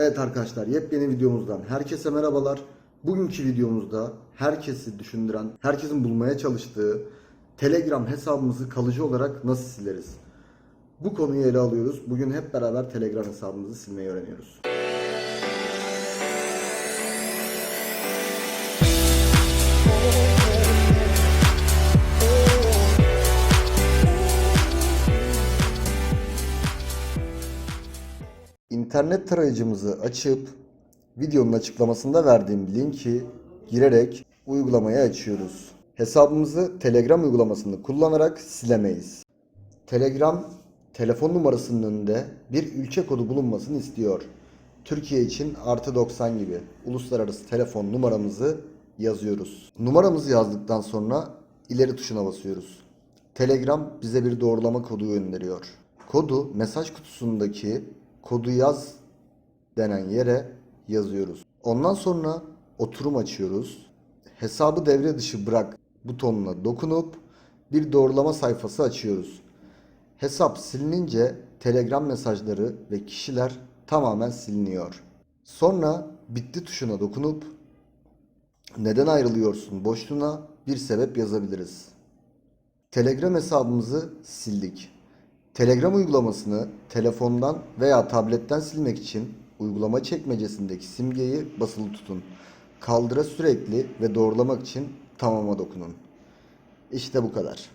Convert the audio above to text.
Evet arkadaşlar yepyeni videomuzdan herkese merhabalar. Bugünkü videomuzda herkesi düşündüren, herkesin bulmaya çalıştığı Telegram hesabımızı kalıcı olarak nasıl sileriz? Bu konuyu ele alıyoruz. Bugün hep beraber Telegram hesabımızı silmeyi öğreniyoruz. İnternet tarayıcımızı açıp videonun açıklamasında verdiğim linki girerek uygulamayı açıyoruz. Hesabımızı Telegram uygulamasını kullanarak silemeyiz. Telegram telefon numarasının önünde bir ülke kodu bulunmasını istiyor. Türkiye için artı 90 gibi uluslararası telefon numaramızı yazıyoruz. Numaramızı yazdıktan sonra ileri tuşuna basıyoruz. Telegram bize bir doğrulama kodu gönderiyor. Kodu mesaj kutusundaki kodu yaz denen yere yazıyoruz. Ondan sonra oturum açıyoruz. Hesabı devre dışı bırak butonuna dokunup bir doğrulama sayfası açıyoruz. Hesap silinince Telegram mesajları ve kişiler tamamen siliniyor. Sonra bitti tuşuna dokunup neden ayrılıyorsun boşluğuna bir sebep yazabiliriz. Telegram hesabımızı sildik. Telegram uygulamasını telefondan veya tabletten silmek için uygulama çekmecesindeki simgeyi basılı tutun. Kaldıra sürekli ve doğrulamak için tamama dokunun. İşte bu kadar.